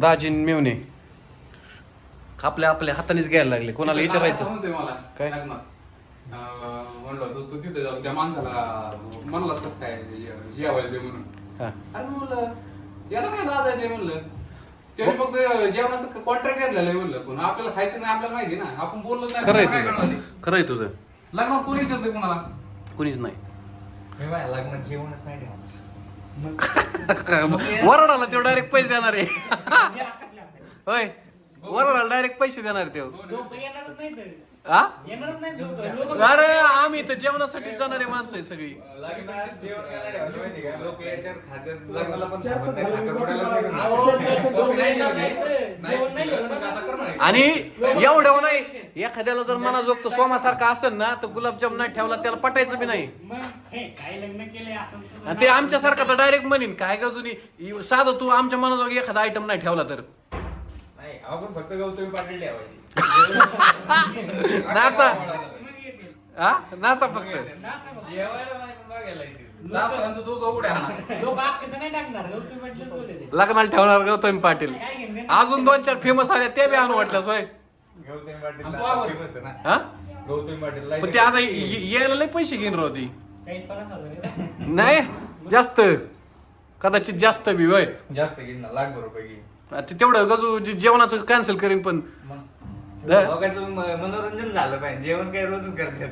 दाजीन मेवणे. आपल्या आपल्या हातानेच घ्यायला लागले. कोणाला विचारायचं? म्हणतोय मला. काय? लग्नात. अं, म्हणलं तू तू तिथे जाऊन त्या माणसाला कसं काय जे- जेवायला दे म्हणून. हा. अरे म्हणलं याला काय लाजायचंय म्हणलं. त्याने फक्त जेवणाचं कॉन्ट्रॅक्ट घेतलेलं आहे म्हणलं. पण आपल्याला खायचं नाही आपल्याला माहिती ना. आपण बोललो नाही खरंय काय करणार तुझं आहे? खरंय तुझं. लग्नात कोणी विचारतंय कुणाला? कुणीच नाही. लग्नात जेवणच नाही ठेवणार. वरडाला तो डायरेक्ट पैसे देणार आहे. होय वरडाला डायरेक्ट पैसे देणार ते अरे आम्ही तर जेवणासाठी जाणारे माणसं आहे सगळी. आणि एवढं नाही एखाद्याला जर मना जोगतो सोमासारखा असेल ना तर गुलाबजाम नाही ठेवला त्याला पटायचं बी नाही मग हे काय लग्न केलंय असं तसं आणि ते आमच्यासारखा तर डायरेक्ट म्हणीन काय का जुनी साधं तू आमच्या मनाजोग एखादा आयटम नाही ठेवला तर नाही आपण फक्त गौतमी पाटील ठेवायची नाचा मग. हा नाचा फक्त नाचा बघ. जेवायला नाही पण बघायला येतील सासऱ्यांचं दोघं उड्या हाणा. लोक अक्षता नाही टाकणार गौतमी म्हटलं बोलले ते. लग्नाला ठेवणार गौतम पाटील? अजून दोन चार फेमस आले ते बी आणू वाटलं सोय गौतमी पाटील आणि तो हा? गौतमी पाटील पण आता ये- यायला लय पैसे घेईन राव ती. चाळीस पन्नास हजार आहे. नाही जास्त. कदाचित जास्त बी वय जास्त घेईन ना लाख रुपये घेईन. ते तेवढं गजू जे- जेवणाचं कॅन्सल करीन पण. मग? द- लोकांचं म- मनोरंजन झालं पाहिजे. जेवण काही रोजच करतात.